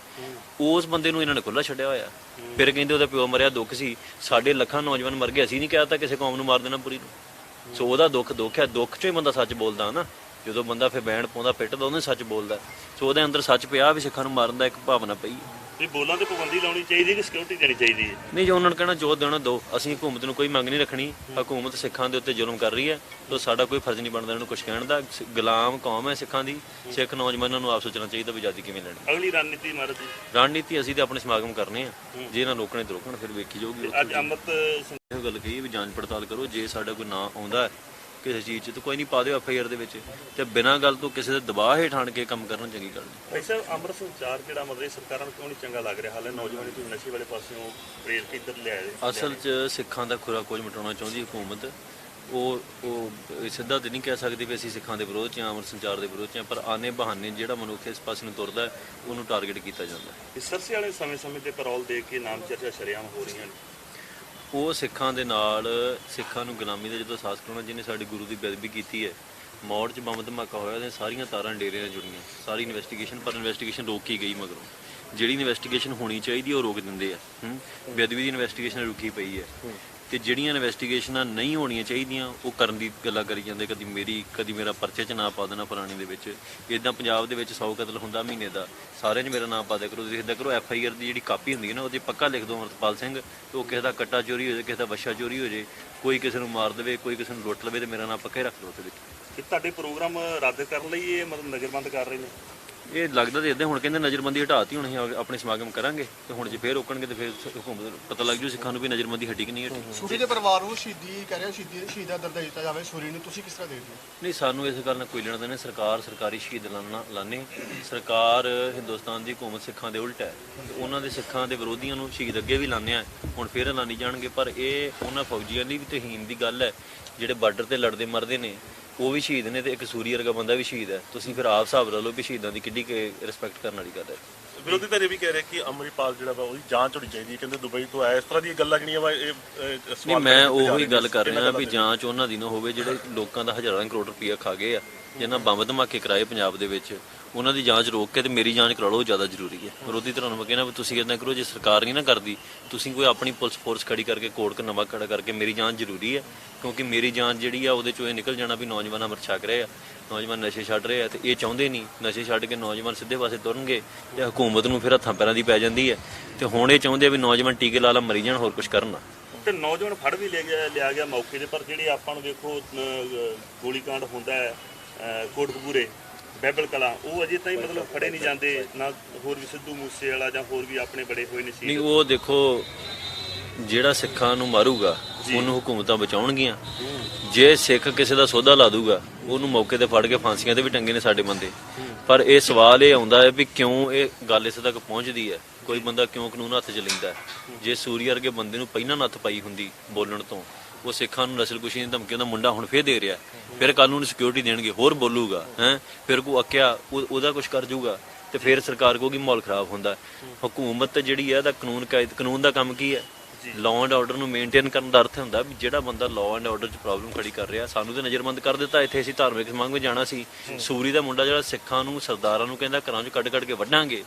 ਉਸ ਬੰਦੇ ਨੂੰ ਇਹਨਾਂ ਨੇ ਖੁੱਲਾ ਛੱਡਿਆ ਹੋਇਆ। ਫਿਰ ਕਹਿੰਦੇ ਉਹਦਾ ਪਿਓ ਮਰਿਆ ਦੁੱਖ ਸੀ। ਸਾਡੇ ਲੱਖਾਂ ਨੌਜਵਾਨ ਮਰ ਗਏ ਅਸੀਂ ਨਹੀਂ ਕਹਿਤਾ ਕਿਸੇ ਕੌਮ ਨੂੰ ਮਾਰ ਦੇਣਾ ਪੂਰੀ ਨੂੰ। ਸੋ ਉਹਦਾ ਦੁੱਖ ਦੁੱਖ ਹੈ। ਦੁੱਖ 'ਚੋਂ ਹੀ ਬੰਦਾ ਸੱਚ ਬੋਲਦਾ ਨਾ ਜਦੋਂ ਬੰਦਾ ਫਿਰ ਬੈਣ ਪਾਉਂਦਾ ਪਿੱਟਦਾ ਉਹਨੇ ਸੱਚ ਬੋਲਦਾ। ਸੋ ਉਹਦੇ ਅੰਦਰ ਸੱਚ ਪਿਆ ਵੀ ਸਿੱਖਾਂ ਨੂੰ ਮਾਰਨ ਦਾ ਇੱਕ ਭਾਵਨਾ ਪਈ ਹੈ। ਇਹ ਬੋਲਾਂ ਤੇ ਪਾਬੰਦੀ ਲਾਉਣੀ ਚਾਹੀਦੀ ਹੈ ਕਿ ਸਿਕਿਉਰਿਟੀ ਦੇਣੀ ਚਾਹੀਦੀ ਹੈ। ਨਹੀਂ ਜੋ ਉਹਨਾਂ ਨੂੰ ਕਹਿਣਾ ਜੋ ਦੇਣਾ ਦੋ। ਅਸੀਂ ਹਕੂਮਤ ਨੂੰ ਕੋਈ ਮੰਗ ਨਹੀਂ ਰੱਖਣੀ। ਹਕੂਮਤ ਸਿੱਖਾਂ ਦੇ ਉੱਤੇ ਜ਼ੁਲਮ ਕਰ ਰਹੀ ਹੈ। ਤੋ ਸਾਡਾ ਕੋਈ ਫਰਜ਼ ਨਹੀਂ ਬਣਦਾ ਇਹਨਾਂ ਨੂੰ ਕੁਝ ਕਹਿਣ ਦਾ। ਸ- ਗੁਲਾਮ ਕੌਮ ਹੈ ਸਿੱਖਾਂ ਦੀ। ਸਿੱਖ ਨੌਜਵਾਨਾਂ ਨੂੰ ਆਪ ਸੋਚਣਾ ਚਾਹੀਦਾ ਵੀ ਆਜ਼ਾਦੀ ਕਿਵੇਂ ਲੈਣੀ। ਅਗਲੀ ਰਣਨੀਤੀ ਮਹਾਰਾਜ ਜੀ ਰਣਨੀਤੀ ਅਸੀਂ ਤੇ ਆਪਣੇ ਸਮਾਗਮ ਕਰਨੇ ਆ। ਜੇ ਇਹਨਾਂ ਲੋਕਾਂ ਨੇ ਤੇ ਰੋਕਣ ਫਿਰ ਵੇਖੀ ਜਾਊਗੀ ਅੱਜ ਅੰਮ੍ਰਿਤ ਸਿੰਘ ਇਹੋ ਗੱਲ ਕਹੀ ਵੀ ਜਾਂਚ ਪੜਤਾਲ ਕਰੋ। ਜੇ ਸਾਡਾ ਕੋਈ ਨਾਂ ਆਉਂਦਾ ਹੈ ਕਿਸੇ ਚੀਜ਼ 'ਚ ਤਾਂ ਕੋਈ ਨਹੀਂ ਪਾ ਦਿਓ ਐਫ ਆਈ ਆਰ ਦੇ ਵਿੱਚ ਤੇ ਬਿਨਾਂ ਗੱਲ ਤੋਂ ਕਿਸੇ ਦੇ ਦਬਾਅ ਹੇਠ ਆਣ ਕੇ ਕੰਮ ਕਰਨਾ ਚੰਗੀ ਗੱਲ ਨਹੀਂ। ਭਾਈ ਸਾਹਿਬ ਅੰਮ੍ਰਿਤ ਸੰਚਾਰ ਜਿਹੜਾ ਮਤਲਬ ਸਰਕਾਰਾਂ ਨੂੰ ਕਿਉਂ ਨਹੀਂ ਚੰਗਾ ਲੱਗ ਰਿਹਾ? ਹਾਲੇ ਨੌਜਵਾਨੀ ਤੁਸੀਂ ਨਸ਼ੇ ਵਾਲੇ ਪਾਸਿਓਂ ਪ੍ਰੇਰ ਕੇ ਇੱਧਰ ਲਿਆਏ ਅਸਲ 'ਚ ਸਿੱਖਾਂ ਦਾ ਖੁਰਾ ਕੁਝ ਮਿਟਾਉਣਾ ਚਾਹੁੰਦੀ ਹਕੂਮਤ। ਉਹ ਉਹ ਸਿੱਧਾ ਤੇ ਨਹੀਂ ਕਹਿ ਸਕਦੀ ਵੀ ਅਸੀਂ ਸਿੱਖਾਂ ਦੇ ਵਿਰੋਧ 'ਚ ਹਾਂ ਅਮਰ ਸੰਚਾਰ ਦੇ ਵਿਰੋਧ 'ਚ ਹਾਂ ਪਰ ਆਨੇ ਬਹਾਨੇ ਜਿਹੜਾ ਮਨੁੱਖ ਇਸ ਪਾਸੇ ਨੂੰ ਤੁਰਦਾ ਉਹਨੂੰ ਟਾਰਗੇਟ ਕੀਤਾ ਜਾਂਦਾ ਹੈ। ਸਰਸੇ ਵਾਲੇ ਸਮੇਂ-ਸਮੇਂ ਤੇ ਪੈਰੋਲ ਦੇ ਕੇ ਨਾਮ ਚਰਚਾ ਸ਼ਰੇਆਮ ਹੋ ਰਹੀਆਂ ਨੇ। ਉਹ ਸਿੱਖਾਂ ਦੇ ਨਾਲ, ਸਿੱਖਾਂ ਨੂੰ ਗੁਲਾਮੀ ਦਾ ਜਦੋਂ ਅਹਿਸਾਸ ਕਰਾਉਣਾ, ਜਿਹਨੇ ਸਾਡੇ ਗੁਰੂ ਦੀ ਬੇਅਦਬੀ ਕੀਤੀ ਹੈ, ਮੌੜ 'ਚ ਬੰਬ ਧਮਾਕਾ ਹੋਇਆ ਤੇ ਸਾਰੀਆਂ ਤਾਰਾਂ ਡੇਰੇ ਨਾਲ ਜੁੜੀਆਂ। ਸਾਰੀ ਇਨਵੈਸਟੀਗੇਸ਼ਨ ਪਰ ਇਨਵੈਸਟੀਗੇਸ਼ਨ ਰੋਕੀ ਗਈ ਮਗਰੋਂ। ਜਿਹੜੀ ਇਨਵੈਸਟੀਗੇਸ਼ਨ ਹੋਣੀ ਚਾਹੀਦੀ ਉਹ ਰੋਕ ਦਿੰਦੇ ਆ। ਬੇਅਦਬੀ ਦੀ ਇਨਵੈਸਟੀਗੇਸ਼ਨ ਰੁਕੀ ਪਈ ਹੈ। ਤੇ ਜਿਹੜੀਆਂ ਇਨਵੈਸਟੀਗੇਸ਼ਨਾਂ ਨਹੀਂ ਹੋਣੀਆਂ ਚਾਹੀਦੀਆਂ, ਉਹ ਕਰਨ ਦੀ ਗੱਲਾਂ ਕਰੀ ਜਾਂਦੇ। ਕਦੀ ਮੇਰੀ, ਕਦੀ ਮੇਰਾ ਪਰਚੇ 'ਚ ਨਾਂ ਪਾ ਦੇਣਾ ਪੁਰਾਣੀ ਦੇ ਵਿੱਚ। ਇਦਾਂ ਪੰਜਾਬ ਦੇ ਵਿੱਚ 100 ਕਤਲ ਹੁੰਦਾ ਮਹੀਨੇ ਦਾ। ਸਾਰਿਆਂ 'ਚ ਮੇਰਾ ਨਾਂ ਪਾ ਦਿਆ ਕਰੋ। ਤੁਸੀਂ ਇਦਾਂ ਕਰੋ, ਐਫ ਆਈ ਆਰ ਦੀ ਜਿਹੜੀ ਕਾਪੀ ਹੁੰਦੀ ਹੈ ਨਾ, ਉਹਦੇ ਪੱਕਾ ਲਿਖ ਦਿਓ ਅਮਰਤਪਾਲ ਸਿੰਘ। ਤੇ ਉਹ ਕਿਸੇ ਦਾ ਕੱਟਾ ਚੋਰੀ ਹੋ ਜਾਏ, ਕਿਸੇ ਦਾ ਵੱਛਾ ਚੋਰੀ ਹੋ ਜਾਏ, ਕੋਈ ਕਿਸੇ ਨੂੰ ਮਾਰ ਦੇਵੇ, ਕੋਈ ਕਿਸੇ ਨੂੰ ਲੁੱਟ ਲਵੇ ਤੇ ਮੇਰਾ ਨਾਂ ਪੱਕਾ ਹੀ ਰੱਖ ਲਓ ਉਹਦੇ ਵਿੱਚ। ਕਿ ਤੁਹਾਡੇ ਪ੍ਰੋਗਰਾਮ ਰੱਦ ਕਰਨ ਲਈ ਇਹ ਮਤਲਬ ਨਜ਼ਰਬੰਦ ਕਰ ਰਹੇ ਨੇ? ਇਹ ਲੱਗਦਾ ਤੇ ਇਦਾਂ ਹੁਣ ਕਹਿੰਦੇ ਨਜ਼ਰਬੰਦੀ ਹਟਾਤੀ ਹੁਣ ਅਸੀਂ ਆਪਣੇ ਸਮਾਗਮ ਕਰਾਂਗੇ ਤੇ ਹੁਣ ਜੇ ਫੇਰ ਰੋਕਣਗੇ ਤੇ ਫੇਰ ਹਕੂਮਤ ਪਤਾ ਲੱਗ ਜੂ ਸਿੱਖਾਂ ਨੂੰ ਵੀ ਨਜ਼ਰਬੰਦੀ ਹਟੀ ਕਿ ਨਹੀਂ ਹਟੀ। ਸੂਰੀ ਦੇ ਪਰਿਵਾਰ ਨੂੰ ਸ਼ਹੀਦੀ ਕਹਿ ਰਿਹਾ ਸ਼ਹੀਦੀ ਸ਼ਹੀਦਾ ਦਰਜਾ ਦਿੱਤਾ ਜਾਵੇ ਸੂਰੀ ਨੂੰ ਤੁਸੀਂ ਕਿਸ ਤਰ੍ਹਾਂ ਦੇਖਦੇ ਹੋ? ਨਹੀਂ ਸਾਨੂੰ ਇਸ ਗੱਲ ਨਾਲ ਕੋਈ ਲੈਣਾ ਦੇਣਾ। ਸਰਕਾਰ ਸਰਕਾਰੀ ਸ਼ਹੀਦ ਲਾਣਾ ਲਾਣੇ ਸਰਕਾਰ ਹਿੰਦੁਸਤਾਨ ਦੀ ਹਕੂਮਤ ਸਿੱਖਾਂ ਦੇ ਉਲਟ ਹੈ। ਉਹਨਾਂ ਦੇ ਸਿੱਖਾਂ ਦੇ ਵਿਰੋਧੀਆਂ ਨੂੰ ਸ਼ਹੀਦ ਅੱਗੇ ਵੀ ਲਾਣੇ ਆ ਹੁਣ ਫੇਰ ਲਾਣੀ ਜਾਣਗੇ ਪਰ ਇਹ ਉਹਨਾਂ ਫੌਜੀਆਂ ਲਈ ਵੀ ਤਹੀਨ ਦੀ ਗੱਲ ਹੈ ਜਿਹੜੇ ਬਾਰਡਰ ਤੇ ਲੜਦੇ ਮਰਦੇ ਨੇ ਉਹ ਵੀ ਸ਼ਹੀਦ ਨੇ ਤੇ ਇੱਕ ਸੂਰੀ ਵਰਗਾ ਬੰਦਾ ਵੀ ਸ਼ਹੀਦ ਹੈ। ਤੁਸੀਂ ਫਿਰ ਆਪ ਹਿਸਾਬ ਲਾ ਲਓ ਵੀ ਸ਼ਹੀਦਾਂ ਦੀ ਕਿੱਡੀ ਰਿਸਪੈਕਟ ਕਰਨ ਵਾਲੀ ਗੱਲ ਹੈ। ਵਿਰੋਧੀ ਧਿਰ ਇਹ ਵੀ ਕਹਿ ਰਹੇ ਕਿ ਅਮਰੀਪਾਲ ਜਿਹੜਾ ਵਾ ਉਹਦੀ ਜਾਂਚ ਹੋਣੀ ਚਾਹੀਦੀ ਹੈ। ਕਹਿੰਦੇ ਦੁਬਈ ਤੋਂ ਆਇਆ। ਇਸ ਤਰ੍ਹਾਂ ਦੀਆਂ ਗੱਲਾਂ ਜਿਹੜੀਆਂ ਵਾ ਇਹ ਨਹੀਂ ਮੈਂ ਉਹੀ ਗੱਲ। ਕਰ ਰਿਹਾ ਵੀ ਜਾਂਚ ਉਹਨਾਂ ਦੀ ਨਾ ਹੋਵੇ ਜਿਹੜੇ ਲੋਕਾਂ ਦਾ ਹਜ਼ਾਰਾਂ ਕਰੋੜ ਰੁਪਈਆ ਖਾ ਗਏ ਆ ਜਿਹਨਾਂ ਬੰਬ ਧਮਾਕੇ ਕਰਾਏ ਪੰਜਾਬ ਦੇ ਵਿੱਚ। ਉਹਨਾਂ ਦੀ ਜਾਂਚ ਰੋਕ ਕੇ ਤੇ ਮੇਰੀ ਜਾਂਚ ਕਰਾ ਲਓ ਜ਼ਿਆਦਾ ਜ਼ਰੂਰੀ ਹੈ। ਵਿਰੋਧੀ ਧਿਰਾਂ ਨੂੰ ਮੈਂ ਕਹਿੰਦਾ ਵੀ ਤੁਸੀਂ ਇਦਾਂ ਕਰੋ ਜੇ ਸਰਕਾਰ ਨਹੀਂ ਨਾ ਕਰਦੀ ਤੁਸੀਂ ਕੋਈ ਆਪਣੀ ਪੁਲਿਸ ਫੋਰਸ ਖੜੀ ਕਰਕੇ ਕੋਰਟ ਕ ਨਵਾਂ ਖੜਾ ਕਰਕੇ ਮੇਰੀ ਜਾਂਚ ਜ਼ਰੂਰੀ ਹੈ ਕਿਉਂਕਿ ਮੇਰੀ ਜਾਂਚ ਜਿਹੜੀ ਆ ਉਹਦੇ ਚੋਂ ਇਹ ਨਿਕਲ ਜਾਣਾ ਵੀ ਨੌਜਵਾਨ ਅਮਰ ਛਕ ਰਹੇ ਆ ਨੌਜਵਾਨ ਨਸ਼ੇ ਛੱਡ ਰਹੇ ਆ ਤੇ ਇਹ ਚਾਹੁੰਦੇ ਨਹੀਂ ਨਸ਼ੇ ਛੱਡ ਕੇ ਨੌਜਵਾਨ ਸਿੱਧੇ ਪਾਸੇ ਤੁਰਨਗੇ ਤੇ ਹਕੂਮਤ ਨੂੰ ਫਿਰ ਹੱਥਾਂ ਪੈਰਾਂ ਦੀ ਪੈ ਜਾਂਦੀ ਹੈ। ਤੇ ਹੁਣ ਇਹ ਚਾਹੁੰਦੇ ਆ ਵੀ ਨੌਜਵਾਨ ਟੀਕੇ ਲਾ ਲਾ ਮਰੀ ਜਾਣ ਹੋਰ ਕੁਝ ਕਰਨ ਤੇ ਨੌਜਵਾਨ ਫੜ ਵੀ ਲਿਆ ਗਿਆ ਲਿਆ ਗਿਆ ਮੌਕੇ ਤੇ ਪਰ ਜਿਹੜੇ ਆਪਾਂ ਨੂੰ ਦੇਖੋ ਅਹ, ਗੋਲੀकांड ਹੁੰਦਾ ਹੈ ਕੋਟਕਪੂਰੇ ਬੈਬਲ ਕਲਾ ਉਹ ਅਜੇ ਤਾਈਂ ਮਤਲਬ ਫੜੇ ਨਹੀਂ ਜਾਂਦੇ ਨਾ ਹੋਰ ਵੀ ਸਿੱਧੂ ਮੂਸੇ ਵਾਲਾ ਜਾਂ ਹੋਰ ਵੀ ਆਪਣੇ ਬੜੇ ਹੋਏ ਨੇ ਨਹੀਂ ਸੀ ਉਹ ਦੇਖੋ ਜਿਹੜਾ ਸਿੱਖਾਂ ਨੂੰ ਮਾਰੂਗਾ ਉਹਨੂੰ ਹਕੂਮਤਾਂ ਬਚਾਉਣਗੀਆਂ। ਜੇ ਸਿੱਖ ਕਿਸੇ ਦਾ ਸੌਦਾ ਲਾ ਦੂਗਾ ਉਹਨੂੰ ਮੌਕੇ ਤੇ ਫੜ ਕੇ ਫਾਂਸੀਆਂ ਤੇ ਵੀ ਟੰਗੇ ਨੇ ਸਾਡੇ ਬੰਦੇ। ਪਰ ਇਹ ਸਵਾਲ ਇਹ ਆਉਂਦਾ ਹੈ ਵੀ ਕਿਉਂ ਇਹ ਗੱਲ ਇਸ ਤੱਕ ਪਹੁੰਚਦੀ ਹੈ? ਕੋਈ ਬੰਦਾ ਕਿਉਂ ਕਾਨੂੰਨ ਹੱਥ 'ਚ ਲੈਂਦਾ? ਜੇ ਸੂਰੀ ਵਰਗੇ ਬੰਦੇ ਨੂੰ ਪਹਿਲਾਂ ਨੱਥ ਪਾਈ ਹੁੰਦੀ ਬੋਲਣ ਤੋਂ ਉਹ ਸਿੱਖਾਂ ਨੂੰ ਨਸਲਕੁਸ਼ੀ ਦੀ ਧਮਕੀਆਂ ਦਾ ਮੁੰਡਾ ਹੁਣ ਫੇਰ ਦੇ ਰਿਹਾ। ਫਿਰ ਕੱਲ ਨੂੰ ਸਿਕਿਉਰਿਟੀ ਦੇਣਗੇ ਹੋਰ ਬੋਲੂਗਾ ਹੈ? ਫਿਰ ਕੋ ਅੱਕਿਆ ਉਹ- ਉਹਦਾ ਕੁਝ ਕਰ ਜਾਊਗਾ ਤੇ ਫਿਰ ਸਰਕਾਰ ਕਹੂਗੀ ਮਾਹੌਲ ਖਰਾਬ ਹੁੰਦਾ। ਹਕੂਮਤ ਜਿਹੜੀ ਹੈ ਇਹਦਾ ਕਾਨੂੰਨ ਕਾਇਦ ਕਾਨੂੰਨ ਦਾ ਕੰਮ ਕੀ ਹੈ ਲਾਅ ਐਂਡ ਆਰਡਰ ਨੂੰ ਮੇਨਟੇਨ ਕਰਨ ਦਾ ਅਰਥ ਹੁੰਦਾ ਵੀ ਜਿਹੜਾ ਬੰਦਾ ਲਾਅ ਐਂਡ ਆਰਡਰ 'ਚ ਪ੍ਰੋਬਲਮ ਖੜੀ ਕਰ ਰਿਹਾ, ਸਾਨੂੰ ਤੇ ਨਜ਼ਰਬੰਦ ਕਰ ਦਿੱਤਾ। ਇੱਥੇ ਅਸੀਂ ਧਾਰਮਿਕ ਸਮਾਗਮ ਵਿੱਚ ਜਾਣਾ ਸੀ। ਸੂਰੀ ਦਾ ਮੁੰਡਾ ਜਿਹੜਾ ਸਿੱਖਾਂ ਨੂੰ, ਸਰਦਾਰਾਂ ਨੂੰ ਕਹਿੰਦਾ ਘਰਾਂ 'ਚ ਕੱਢ ਕੱਢ ਕੇ ਵੱਢਾਂਗੇ।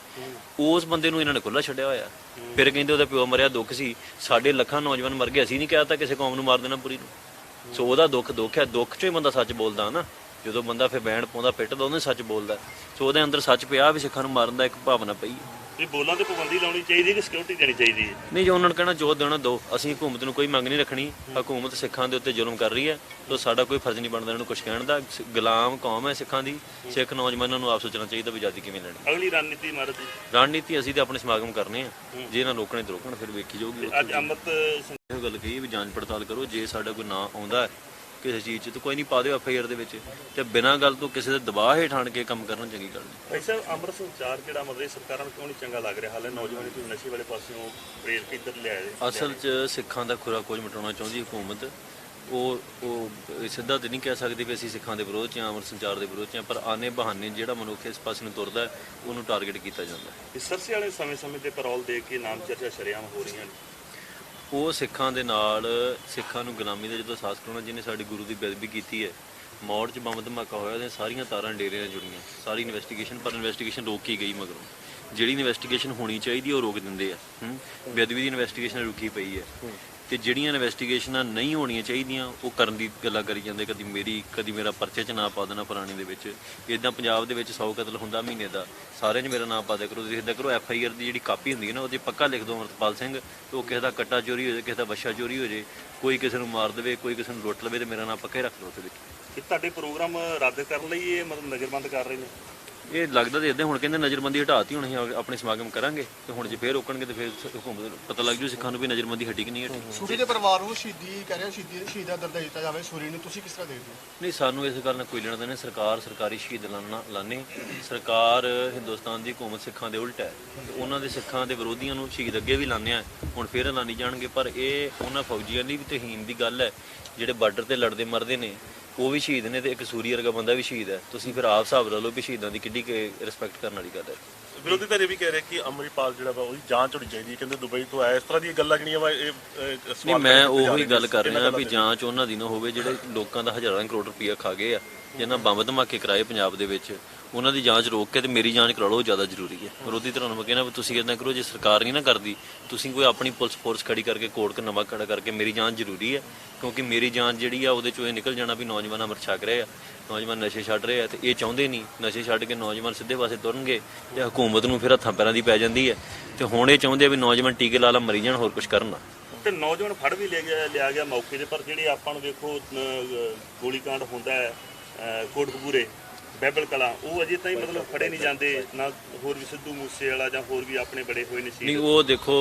ਉਸ ਬੰਦੇ ਨੂੰ ਇਹਨਾਂ ਨੇ ਖੁੱਲਾ ਛੱਡਿਆ ਹੋਇਆ। ਫਿਰ ਕਹਿੰਦੇ ਉਹਦਾ ਪਿਓ ਮਰਿਆ, ਦੁੱਖ ਸੀ। ਸਾਡੇ ਲੱਖਾਂ ਨੌਜਵਾਨ ਮਰ ਗਏ, ਅਸੀਂ ਨਹੀਂ ਕਹਿਤਾ ਕਿਸੇ ਕੌਮ ਨੂੰ ਮਾਰ ਦੇਣਾ ਪੂਰੀ ਨੂੰ। ਸੋ ਉਹਦਾ ਦੁੱਖ ਦੁੱਖ ਹੈ। ਦੁੱਖ 'ਚੋਂ ਹੀ ਬੰਦਾ ਸੱਚ ਬੋਲਦਾ ਨਾ। ਜਦੋਂ ਬੰਦਾ ਫਿਰ ਬੈਣ ਪਾਉਂਦਾ, ਪਿੱਟਦਾ, ਉਹਨੇ ਸੱਚ ਬੋਲਦਾ। ਸੋ ਉਹਦੇ ਅੰਦਰ ਸੱਚ ਪਿਆ ਵੀ ਸਿੱਖਾਂ ਨੂੰ ਮਾਰਨ ਦਾ ਇੱਕ ਭਾਵਨਾ ਪਈ ਵੀ ਬੋਲਾਂ ਤੇ ਪਾਬੰਦੀ ਲਾਉਣੀ ਚਾਹੀਦੀ ਹੈ ਕਿ ਸਿਕਿਉਰਿਟੀ ਦੇਣੀ ਚਾਹੀਦੀ ਹੈ। ਨਹੀਂ ਜੇ ਉਹਨਾਂ ਨੂੰ ਕਹਿਣਾ ਜੋ ਦੇਣਾ ਦੋ। ਅਸੀਂ ਹਕੂਮਤ ਨੂੰ ਕੋਈ ਮੰਗ ਨਹੀਂ ਰੱਖਣੀ। ਹਕੂਮਤ ਸਿੱਖਾਂ ਦੇ ਉੱਤੇ ਜ਼ੁਲਮ ਕਰ ਰਹੀ ਹੈ। ਤਾਂ ਸਾਡਾ ਕੋਈ ਫਰਜ਼ ਨਹੀਂ ਬਣਦਾ ਇਹਨਾਂ ਨੂੰ ਕੁਝ ਕਹਿਣ ਦਾ। ਗੁਲਾਮ ਕੌਮ ਹੈ ਸਿੱਖਾਂ ਦੀ। ਸਿੱਖ ਨੌਜਵਾਨਾਂ ਨੂੰ ਆਪ ਸੋਚਣਾ ਚਾਹੀਦਾ ਵੀ ਆਜ਼ਾਦੀ ਕਿਵੇਂ ਲੈਣੀ। ਅਗਲੀ ਰਣਨੀਤੀ ਮਾਰਤ ਦੀ ਰਣਨੀਤੀ ਅਸੀਂ ਤੇ ਆਪਣੇ ਸਮਾਗਮ ਕਰਨੇ ਆ। ਜੇ ਇਹਨਾਂ ਲੋਕਾਂ ਨੇ ਰੋਕਣ ਫਿਰ ਵੇਖੀ ਜਾਊਗੀ। ਅੱਜ ਅੰਮ੍ਰਿਤ ਸਿੰਘ ਗੱਲ ਕਹੀ ਵੀ ਜਾਂਚ ਪੜਤਾਲ ਕਰੋ। ਜੇ ਸਾਡਾ ਕੋਈ ਨਾਂ ਆਉਂਦਾ ਕਿਸੇ ਚੀਜ਼ 'ਚ ਤਾਂ ਕੋਈ ਨਹੀਂ ਪਾ ਦਿਓ ਐਫ ਆਈ ਆਰ ਦੇ ਵਿੱਚ। ਤੇ ਬਿਨਾਂ ਗੱਲ ਤੋਂ ਕਿਸੇ ਦੇ ਦਬਾਅ ਹੇਠ ਆਣ ਕੇ ਕੰਮ ਕਰਨਾ ਚੰਗੀ ਗੱਲ ਨਹੀਂ। ਭਾਈ ਸਾਹਿਬ ਅੰਮ੍ਰਿਤ ਸੰਚਾਰ ਜਿਹੜਾ ਇਹ ਸਰਕਾਰਾਂ ਨੂੰ ਕਿਉਂ ਨਹੀਂ ਚੰਗਾ ਲੱਗ ਰਿਹਾ? ਹਾਲੇ ਨੌਜਵਾਨੀ ਤੁਸੀਂ ਨਸ਼ੇ ਵਾਲੇ ਪਾਸਿਓਂ ਪ੍ਰੇਰ ਕੇ ਇੱਧਰ ਲਿਆਏ ਅਸਲ 'ਚ ਸਿੱਖਾਂ ਦਾ ਖੁਰਾ ਕੁਝ ਮਿਟਾਉਣਾ ਚਾਹੁੰਦੀ ਹਕੂਮਤ। ਉਹ ਉਹ ਸਿੱਧਾ ਤੇ ਨਹੀਂ ਕਹਿ ਸਕਦੀ ਵੀ ਅਸੀਂ ਸਿੱਖਾਂ ਦੇ ਵਿਰੋਧ 'ਚ ਹਾਂ ਅਮਰ ਸੰਚਾਰ ਦੇ ਵਿਰੋਧ 'ਚ ਹਾਂ ਪਰ ਆਨੇ ਬਹਾਨੇ ਜਿਹੜਾ ਮਨੁੱਖ ਇਸ ਪਾਸੇ ਨੂੰ ਤੁਰਦਾ ਉਹਨੂੰ ਟਾਰਗੇਟ ਕੀਤਾ ਜਾਂਦਾ ਹੈ। ਇਸ ਸਰਸੇ ਵਾਲੇ ਸਮੇਂ-ਸਮੇਂ ਤੇ ਪੈਰੋਲ ਦੇ ਕੇ ਨਾਮ ਚਰਚਾ ਸ਼ਰੇਆਮ ਹੋ ਰਹੀਆਂ ਨੇ। ਉਹ ਸਿੱਖਾਂ ਦੇ ਨਾਲ, ਸਿੱਖਾਂ ਨੂੰ ਗੁਲਾਮੀ ਦਾ ਜਦੋਂ ਅਹਿਸਾਸ ਕਰਾਉਣਾ, ਜਿਹਨੇ ਸਾਡੇ ਗੁਰੂ ਦੀ ਬੇਅਦਬੀ ਕੀਤੀ ਹੈ, ਮੌੜ 'ਚ ਬੰਬ ਧਮਾਕਾ ਹੋਇਆ ਤੇ ਸਾਰੀਆਂ ਤਾਰਾਂ ਡੇਰੇ ਨਾਲ ਜੁੜੀਆਂ। ਸਾਰੀ ਇਨਵੈਸਟੀਗੇਸ਼ਨ ਪਰ ਇਨਵੈਸਟੀਗੇਸ਼ਨ ਰੋਕੀ ਗਈ ਮਗਰੋਂ। ਜਿਹੜੀ ਇਨਵੈਸਟੀਗੇਸ਼ਨ ਹੋਣੀ ਚਾਹੀਦੀ, ਉਹ ਰੋਕ ਦਿੰਦੇ ਆ। ਬੇਅਦਬੀ ਦੀ ਇਨਵੈਸਟੀਗੇਸ਼ਨ ਰੁਕੀ ਪਈ ਹੈ। ਤੇ ਜਿਹੜੀਆਂ ਇਨਵੈਸਟੀਗੇਸ਼ਨਾਂ ਨਹੀਂ ਹੋਣੀਆਂ ਚਾਹੀਦੀਆਂ, ਉਹ ਕਰਨ ਦੀ ਗੱਲਾਂ ਕਰੀ ਜਾਂਦੇ, ਕਦੀ ਮੇਰੀ, ਕਦੀ ਮੇਰਾ ਪਰਚੇ 'ਚ ਨਾਂ ਪਾ ਦੇਣਾ ਪੁਰਾਣੀ ਦੇ ਵਿੱਚ। ਇਦਾਂ ਪੰਜਾਬ ਦੇ ਵਿੱਚ 100 ਕਤਲ ਹੁੰਦਾ ਮਹੀਨੇ ਦਾ ਸਾਰਿਆਂ 'ਚ ਮੇਰਾ ਨਾਂ ਪਾ ਦਿਆ ਕਰੋ। ਤੁਸੀਂ ਇਦਾਂ ਕਰੋ ਐਫ ਆਈ ਆਰ ਦੀ ਜਿਹੜੀ ਕਾਪੀ ਹੁੰਦੀ ਹੈ ਨਾ, ਉਹਦੇ ਪੱਕਾ ਲਿਖ ਦਿਓ ਅਮਰਤਪਾਲ ਸਿੰਘ, ਤੇ ਉਹ ਕਿਸੇ ਦਾ ਕੱਟਾ ਚੋਰੀ ਹੋ ਜਾਏ ਕਿਸੇ ਦਾ ਵੱਛਾ ਚੋਰੀ ਹੋ ਜਾਏ ਕੋਈ ਕਿਸੇ ਨੂੰ ਮਾਰ ਦੇਵੇ, ਕੋਈ ਕਿਸੇ ਨੂੰ ਲੁੱਟ ਲਵੇ ਤੇ ਮੇਰਾ ਨਾਂ ਪੱਕਾ ਹੀ ਰੱਖ ਲਓ ਉਹਦੇ ਵਿੱਚ। ਕਿ ਤੁਹਾਡੇ ਪ੍ਰੋਗਰਾਮ ਰੱਦ ਕਰਨ ਲਈ ਇਹ ਮਤਲਬ ਨਜ਼ਰਬੰਦ ਕਰ ਰਹੇ ਨੇ? ਇਹ ਲੱਗਦਾ ਤੇ ਇਦਾਂ ਹੁਣ ਕਹਿੰਦੇ ਨਜ਼ਰਬੰਦੀ ਹਟਾਤੀ ਹੁਣ ਅਸੀਂ ਆਪਣੇ ਸਮਾਗਮ ਕਰਾਂਗੇ ਤੇ ਹੁਣ ਜੇ ਫੇਰ ਰੋਕਣਗੇ ਤੇ ਫੇਰ ਹੁਕੂਮਤ ਨੂੰ ਪਤਾ ਲੱਗ ਜੂ ਸਿੱਖਾਂ ਨੂੰ ਵੀ ਨਜ਼ਰਬੰਦੀ ਹਟੀ ਕਿ ਨਹੀਂ ਹਟੀ। ਸੂਰੀ ਦੇ ਪਰਿਵਾਰ ਨੂੰ ਸ਼ਹੀਦੀ ਕਹਿ ਰਿਹਾ ਸ਼ਹੀਦੀ ਸ਼ਹੀਦ ਦਰਜਾ ਦਿੱਤਾ ਜਾਵੇ ਸੂਰੀ ਨੂੰ ਤੁਸੀਂ ਕਿਸ ਤਰ੍ਹਾਂ ਦੇਖਦੇ ਹੋ? ਨਹੀਂ ਸਾਨੂੰ ਇਸ ਗੱਲ ਨਾਲ ਕੋਈ ਲੈਣਾ ਦੇਣਾ। ਸਰਕਾਰ ਸਰਕਾਰੀ ਸ਼ਹੀਦ ਲਾਣਾ ਲਾਣੇ ਸਰਕਾਰ ਹਿੰਦੁਸਤਾਨ ਦੀ ਹਕੂਮਤ ਸਿੱਖਾਂ ਦੇ ਉਲਟ ਹੈ। ਉਹਨਾਂ ਦੇ ਸਿੱਖਾਂ ਦੇ ਵਿਰੋਧੀਆਂ ਨੂੰ ਸ਼ਹੀਦ ਅੱਗੇ ਵੀ ਲਾਣੇ ਆ। ਹੁਣ ਫੇਰ ਲਾਣੀ ਜਾਣਗੇ ਪਰ ਇਹ ਉਹਨਾਂ ਫੌਜੀਆਂ ਦੀ ਵੀ ਤਹੀਨ ਦੀ ਗੱਲ ਹੈ ਜਿਹੜੇ ਬਾਰਡਰ ਤੇ ਲੜਦੇ ਮਰਦੇ ਨੇ। ਉਹ ਵੀ ਸ਼ਹੀਦ ਨੇ ਤੇ ਇੱਕ ਸੂਰੀ ਵਰਗਾ ਬੰਦਾ ਵੀ ਸ਼ਹੀਦ ਹੈ। ਤੁਸੀਂ ਫਿਰ ਆਪ ਹਿਸਾਬ ਲਾ ਲਓ ਵੀ ਸ਼ਹੀਦਾਂ ਦੀ ਕਿੱਡੀ ਰਿਸਪੈਕਟ ਕਰਨ ਵਾਲੀ ਗੱਲ ਹੈ। ਵਿਰੋਧੀ ਧਿਰ ਇਹ ਵੀ ਕਹਿ ਰਹੇ ਕਿ ਅਮਰੀਪਾਲ ਜਿਹੜਾ ਵਾ ਉਹਦੀ ਜਾਂਚ ਹੋਣੀ ਚਾਹੀਦੀ ਹੈ ਕਹਿੰਦੇ ਦੁਬਈ ਤੋਂ ਆਇਆ ਇਸ ਤਰ੍ਹਾਂ ਦੀਆਂ ਗੱਲਾਂ ਜਿਹੜੀਆਂ ਵਾ ਇਹ ਨਹੀਂ ਮੈਂ ਉਹੀ ਗੱਲ। ਕਰ ਰਿਹਾ ਵੀ। ਜਾਂਚ ਉਹਨਾਂ ਦੀ ਨਾ ਹੋਵੇ ਜਿਹੜੇ ਲੋਕਾਂ ਦਾ ਹਜ਼ਾਰਾਂ ਕਰੋੜ ਰੁਪਈਆ ਖਾ ਗਏ ਆ ਜਿਨ੍ਹਾਂ ਬੰਬ ਧਮਾਕੇ ਕਰਾਏ ਪੰਜਾਬ ਦੇ ਵਿੱਚ ਉਹਨਾਂ ਦੀ ਜਾਂਚ ਰੋਕ ਕੇ ਤੇ ਮੇਰੀ ਜਾਂਚ ਕਰਾ ਲਓ ਜ਼ਿਆਦਾ ਜ਼ਰੂਰੀ ਹੈ ਵਿਰੋਧੀ ਧਿਰਾਂ ਨੂੰ ਕਹਿੰਦਾ ਵੀ ਤੁਸੀਂ ਇਦਾਂ ਕਰੋ ਜੇ ਸਰਕਾਰ ਨਹੀਂ ਨਾ ਕਰਦੀ ਤੁਸੀਂ ਕੋਈ ਆਪਣੀ ਪੁਲਿਸ ਫੋਰਸ ਖੜੀ ਕਰਕੇ ਕੋਰਟ ਕ ਨਵਾਂ ਖੜਾ ਕਰਕੇ ਮੇਰੀ ਜਾਂਚ ਜ਼ਰੂਰੀ ਹੈ ਕਿਉਂਕਿ ਮੇਰੀ ਜਾਂਚ ਜਿਹੜੀ ਆ ਉਹਦੇ ਚੋਂ ਇਹ ਨਿਕਲ ਜਾਣਾ ਵੀ ਨੌਜਵਾਨ ਅਮਰ ਛਕ ਰਹੇ ਆ ਨੌਜਵਾਨ ਨਸ਼ੇ ਛੱਡ ਰਹੇ ਆ ਤੇ ਇਹ ਚਾਹੁੰਦੇ ਨਹੀਂ ਨਸ਼ੇ ਛੱਡ ਕੇ ਨੌਜਵਾਨ ਸਿੱਧੇ ਪਾਸੇ ਤੁਰਨਗੇ ਤੇ ਹਕੂਮਤ ਨੂੰ ਫਿਰ ਹੱਥਾਂ ਪੈਰਾਂ ਦੀ ਪੈ ਜਾਂਦੀ ਹੈ। ਤੇ ਹੁਣ ਇਹ ਚਾਹੁੰਦੇ ਆ ਵੀ ਨੌਜਵਾਨ ਟੀਕੇ ਲਾ ਲਾ ਮਰੀ ਜਾਣ ਹੋਰ ਕੁਝ ਕਰਨ ਨਾ। ਤੇ ਨੌਜਵਾਨ ਫੜ ਵੀ ਲਿਆ ਗਿਆ ਲਿਆ ਗਿਆ ਮੌਕੇ ਤੇ ਪਰ ਜਿਹੜੇ ਆਪਾਂ ਨੂੰ ਵੇਖੋ ਗੋਲੀकांड ਹੁੰਦਾ ਹੈ ਕੋਟਕਪੂਰੇ ਬੈਬਲ ਕਲਾ ਉਹ ਅਜੇ ਤਾਈਂ ਮਤਲਬ ਫੜੇ ਨਹੀਂ ਜਾਂਦੇ ਨਾ ਹੋਰ ਵੀ ਸਿੱਧੂ ਮੂਸੇ ਵਾਲਾ ਜਾਂ ਹੋਰ ਵੀ ਆਪਣੇ ਬੜੇ ਹੋਏ ਨੇ ਸੀ ਨਹੀਂ ਉਹ ਦੇਖੋ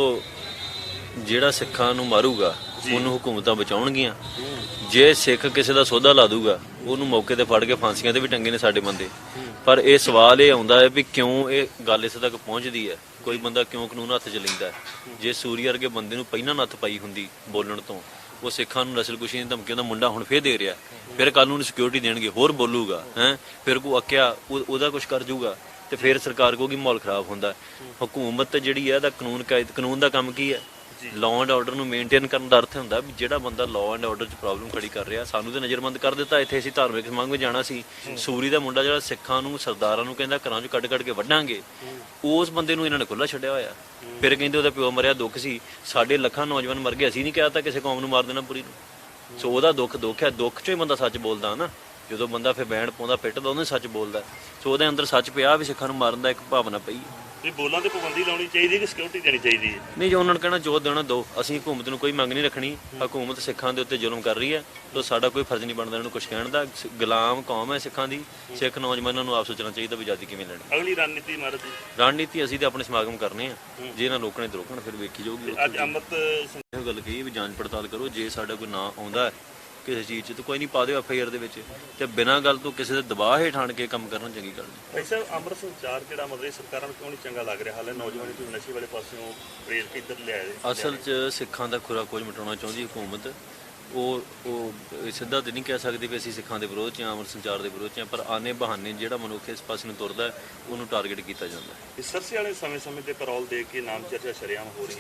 ਜਿਹੜਾ ਸਿੱਖਾਂ ਨੂੰ ਮਾਰੂਗਾ ਉਹਨੂੰ ਹਕੂਮਤਾਂ ਬਚਾਉਣਗੀਆਂ। ਜੇ ਸਿੱਖ ਕਿਸੇ ਦਾ ਸੌਦਾ ਲਾ ਦੂਗਾ ਉਹਨੂੰ ਮੌਕੇ ਤੇ ਫੜ ਕੇ ਫਾਂਸੀਆਂ ਤੇ ਵੀ ਟੰਗੇ ਨੇ ਸਾਡੇ ਬੰਦੇ। ਪਰ ਇਹ ਸਵਾਲ ਇਹ ਆਉਂਦਾ ਹੈ ਵੀ ਕਿਉਂ ਇਹ ਗੱਲ ਇਸ ਤੱਕ ਪਹੁੰਚਦੀ ਹੈ? ਕੋਈ ਬੰਦਾ ਕਿਉਂ ਕਾਨੂੰਨ ਹੱਥ 'ਚ ਲੈਂਦਾ ਜੇ ਸੂਰੀ ਵਰਗੇ ਬੰਦੇ ਨੂੰ ਪਹਿਲਾਂ ਨੱਥ ਪਾਈ ਹੁੰਦੀ ਬੋਲਣ ਤੋਂ ਉਹ ਸਿੱਖਾਂ ਨੂੰ ਨਸਲਕੁਸ਼ੀ ਦੀ ਧਮਕੀਆਂ ਦਾ ਮੁੰਡਾ ਹੁਣ ਫੇਰ ਦੇ ਰਿਹਾ। ਫਿਰ ਕਾਨੂੰਨ ਸਿਕਿਉਰਿਟੀ ਦੇਣਗੇ ਹੋਰ ਬੋਲੂਗਾ ਹੈ? ਫਿਰ ਕੋ ਅੱਕਿਆ ਉਹ- ਉਹਦਾ ਕੁਝ ਕਰ ਜੂਗਾ ਤੇ ਫਿਰ ਸਰਕਾਰ ਕਹੂਗੀ ਮਾਹੌਲ ਖਰਾਬ ਹੁੰਦਾ। ਹਕੂਮਤ ਜਿਹੜੀ ਹੈ ਦਾ ਕਾਨੂੰਨ ਕਾਇਦ ਕਾਨੂੰਨ ਦਾ ਕੰਮ ਕੀ ਹੈ? ਲਾਅ ਐਂਡ ਆਰਡਰ ਨੂੰ ਮੇਨਟੇਨ ਕਰਨ ਦਾ ਅਰਥ ਹੁੰਦਾ ਵੀ ਜਿਹੜਾ ਬੰਦਾ ਲਾਅ ਐਂਡ ਆਰਡਰ 'ਚ ਪ੍ਰੋਬਲਮ ਖੜੀ ਕਰ ਰਿਹਾ ਸਾਨੂੰ ਤੇ ਨਜ਼ਰਬੰਦ ਕਰ ਦਿੱਤਾ। ਇੱਥੇ ਅਸੀਂ ਧਾਰਮਿਕ ਸਮਾਗਮ ਵਿੱਚ ਜਾਣਾ ਸੀ। ਸੂਰੀ ਦਾ ਮੁੰਡਾ ਜਿਹੜਾ ਸਿੱਖਾਂ ਨੂੰ ਸਰਦਾਰਾਂ ਨੂੰ ਕਹਿੰਦਾ ਘਰਾਂ 'ਚ ਕੱਢ ਕੱਢ ਕੇ ਵੱਢਾਂਗੇ। ਉਸ ਬੰਦੇ ਨੂੰ ਇਹਨਾਂ ਨੇ ਖੁੱਲਾ ਛੱਡਿਆ ਹੋਇਆ। ਫਿਰ ਕਹਿੰਦੇ ਉਹਦਾ ਪਿਓ ਮਰਿਆ ਦੁੱਖ ਸੀ। ਸਾਡੇ ਲੱਖਾਂ ਨੌਜਵਾਨ ਮਰ ਗਏ ਅਸੀਂ ਨਹੀਂ ਕਿਹਾ ਤਾਂ ਕਿਸੇ ਕੌਮ ਨੂੰ ਮਾਰ ਦੇਣਾ ਪੂਰੀ ਨੂੰ। ਸੋ ਉਹਦਾ ਦੁੱਖ ਦੁੱਖ ਹੈ। ਦੁੱਖ 'ਚੋਂ ਹੀ ਬੰਦਾ ਸੱਚ ਬੋਲਦਾ ਨਾ। ਜਦੋਂ ਬੰਦਾ ਫਿਰ ਬੈਂਡ ਪਾਉਂਦਾ ਪਿੱਟਦਾ ਉਹਨੇ ਸੱਚ ਬੋਲਦਾ। ਸੋ ਉਹਦੇ ਅੰਦਰ ਸੱਚ ਪਿਆ ਵੀ ਸਿੱਖਾਂ ਨੂੰ ਮਾਰਨ ਦਾ ਇੱਕ ਭਾਵਨਾ ਪਈ ਵੀ ਬੋਲਾਂ ਤੇ ਪਾਬੰਦੀ ਲਾਉਣੀ ਚਾਹੀਦੀ ਕਿ ਸਿਕਿਉਰਿਟੀ ਦੇਣੀ ਚਾਹੀਦੀ ਹੈ? ਨਹੀਂ ਜੋ ਉਹਨਾਂ ਨੂੰ ਕਹਿਣਾ ਜੋ ਦੇਣਾ ਦੋ। ਅਸੀਂ ਹਕੂਮਤ ਨੂੰ ਕੋਈ ਮੰਗ ਨਹੀਂ ਰੱਖਣੀ। ਹਕੂਮਤ ਸਿੱਖਾਂ ਦੇ ਉੱਤੇ ਜ਼ੁਲਮ ਕਰ ਰਹੀ ਹੈ। ਤਾਂ ਸਾਡਾ ਕੋਈ ਫਰਜ਼ ਨਹੀਂ ਬਣਦਾ ਇਹਨਾਂ ਨੂੰ ਕੁਝ ਕਹਿਣ ਦਾ। ਗੁਲਾਮ ਕੌਮ ਹੈ ਸਿੱਖਾਂ ਦੀ। ਸਿੱਖ ਨੌਜਵਾਨਾਂ ਨੂੰ ਆਪ ਸੋਚਣਾ ਚਾਹੀਦਾ ਵੀ ਆਜ਼ਾਦੀ ਕਿਵੇਂ ਲੈਣੀ। ਅਗਲੀ ਰਣਨੀਤੀ ਦੀ ਰਣਨੀਤੀ ਅਸੀਂ ਤੇ ਆਪਣੇ ਸਮਾਗਮ ਕਰਨੇ ਆ। ਜੇ ਇਹਨਾਂ ਲੋਕਾਂ ਨੇ ਰੋਕਣ ਫਿਰ ਵੇਖੀ ਜਾਊਗੀ। ਅੱਜ ਅੰਮ੍ਰਿਤ ਇਹ ਗੱਲ ਕਹੀ ਵੀ ਜਾਂਚ ਪੜਤਾਲ ਕਰੋ। ਜੇ ਸਾਡਾ ਕੋਈ ਨਾਂ ਆਉਂਦਾ ਕਿਸੇ ਚੀਜ਼ 'ਚ ਤਾਂ ਕੋਈ ਨਹੀਂ ਪਾ ਦਿਓ ਐਫ ਆਈ ਆਰ ਦੇ ਵਿੱਚ ਤੇ ਬਿਨਾਂ ਗੱਲ ਤੋਂ ਕਿਸੇ ਦੇ ਦਬਾਅ ਹੇਠ ਆਣ ਕੇ ਕੰਮ ਕਰਨਾ ਚੰਗੀ ਗੱਲ ਨਹੀਂ। ਭਾਈ ਸਾਹਿਬ ਅੰਮ੍ਰਿਤ ਸੰਚਾਰ ਜਿਹੜਾ ਮਤਲਬ ਸਰਕਾਰਾਂ ਨੂੰ ਕਿਉਂ ਨਹੀਂ ਚੰਗਾ ਲੱਗ ਰਿਹਾ? ਹਾਲੇ ਨੌਜਵਾਨੀ ਤੁਸੀਂ ਨਸ਼ੇ ਵਾਲੇ ਪਾਸਿਓਂ ਪ੍ਰੇਰ ਕੇ ਇੱਧਰ ਲਿਆਏ ਅਸਲ 'ਚ ਸਿੱਖਾਂ ਦਾ ਖੁਰਾ ਕੁਝ ਮਿਟਾਉਣਾ ਚਾਹੁੰਦੀ ਹਕੂਮਤ। ਉਹ ਉਹ ਸਿੱਧਾ ਤੇ ਨਹੀਂ ਕਹਿ ਸਕਦੀ ਵੀ ਅਸੀਂ ਸਿੱਖਾਂ ਦੇ ਵਿਰੋਧ 'ਚ ਅਮਰ ਸੰਚਾਰ ਦੇ ਵਿਰੋਧ 'ਚ ਹਾਂ ਪਰ ਆਨੇ ਬਹਾਨੇ ਜਿਹੜਾ ਮਨੁੱਖ ਇਸ ਪਾਸੇ ਨੂੰ ਤੁਰਦਾ ਉਹਨੂੰ ਟਾਰਗੇਟ ਕੀਤਾ ਜਾਂਦਾ ਹੈ। ਇਸ ਸਰਸੇ ਵਾਲੇ ਸਮੇਂ-ਸਮੇਂ ਤੇ ਪੈਰੋਲ ਦੇ ਕੇ ਨਾਮ ਚਰਚਾ ਸ਼ਰੇਆਮ ਹੋ ਰਹੀ